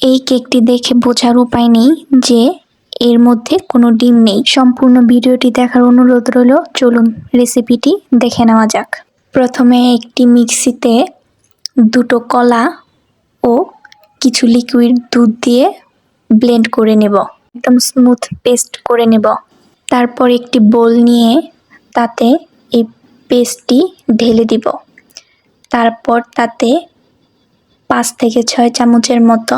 এই কেকটি দেখে বোঝার উপায় নেই যে এর মধ্যে কোনো ডিম নেই। সম্পূর্ণ ভিডিওটি দেখার অনুরোধ রইল। চলুন রেসিপিটি দেখে নেওয়া যাক। প্রথমে একটি মিক্সিতে দুটো কলা ও কিছু লিকুইড দুধ দিয়ে ব্লেন্ড করে নেব। একদম স্মুথ পেস্ট করে নেব। তারপর একটি বোল নিয়ে তাতে এই পেস্টটি ঢেলে দিব। তারপর তাতে পাঁচ থেকে ছয় চামচের মতো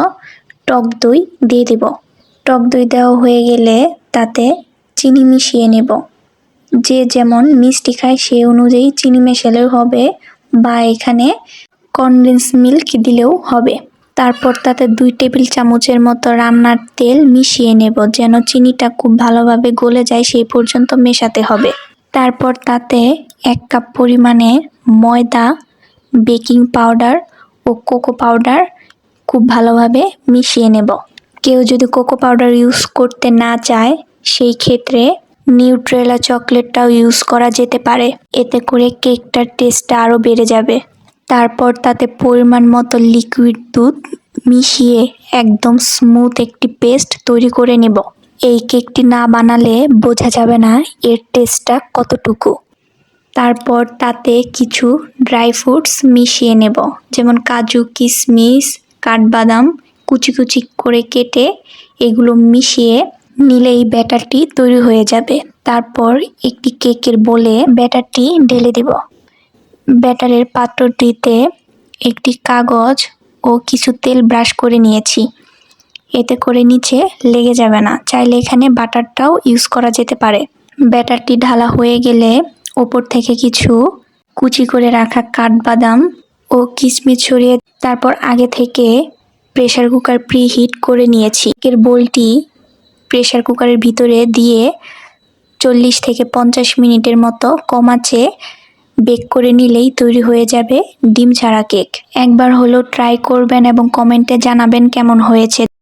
টক দই দিয়ে দিব। টক দই দেওয়া হয়ে গেলে তাতে চিনি মিশিয়ে নেব। যে যেমন মিষ্টি খায় সেই অনুযায়ী চিনি মেশালেও হবে বা এখানে কনডেন্স মিল্ক দিলেও হবে। তারপর তাতে দুই টেবিল চামচের মতো রান্নার তেল মিশিয়ে নেব যেন চিনিটা খুব ভালোভাবে গলে যায় সেই পর্যন্ত মেশাতে হবে। তারপর তাতে এক কাপ পরিমাণে ময়দা, বেকিং পাউডার ও কোকো পাউডার খুব ভালোভাবে মিশিয়ে নেব। কেউ যদি কোকো পাউডার ইউজ করতে না চায়, সেই ক্ষেত্রে নিউট্রেলা চকলেটটাও ইউজ করা যেতে পারে। এতে করে কেকটার টেস্টটা আরও বেড়ে যাবে। তারপর তাতে পরিমাণ মতো লিকুইড দুধ মিশিয়ে একদম স্মুথ একটি পেস্ট তৈরি করে নেব। এই কেকটি না বানালে বোঝা যাবে না এর টেস্টটা কতটুকু। তারপর তাতে কিছু ড্রাই ফ্রুটস মিশিয়ে নেব, যেমন কাজু কিশমিশ কাঠবাদাম কুচি কুচি করে কেটে এগুলো মিশিয়ে নিলে এই ব্যাটারটি তৈরি হয়ে যাবে। তারপর একটি কেকের বলে ব্যাটারটি ঢেলে দেব। ব্যাটারের পাত্রটিতে একটি কাগজ ও কিছু তেল ব্রাশ করে নিয়েছি। এতে করে নিচে লেগে যাবে না। চাইলে এখানে বাটারটাও ইউজ করা যেতে পারে। ব্যাটারটি ঢালা হয়ে গেলে ওপর থেকে কিছু কুচি করে রাখা কাঠবাদাম ও কিশমিশ ছড়িয়ে তারপর আগে থেকে প্রেশার কুকার প্রি হিট করে নিয়েছি। এর বোলটি প্রেশার কুকারের ভিতরে দিয়ে চল্লিশ থেকে পঞ্চাশ মিনিটের মতো কমাচে বেক করে নিলেই তৈরি হয়ে যাবে ডিম ছাড়া কেক একবার হলো ট্রাই করবেন এবং কমেন্টে জানাবেন কেমন হয়েছে।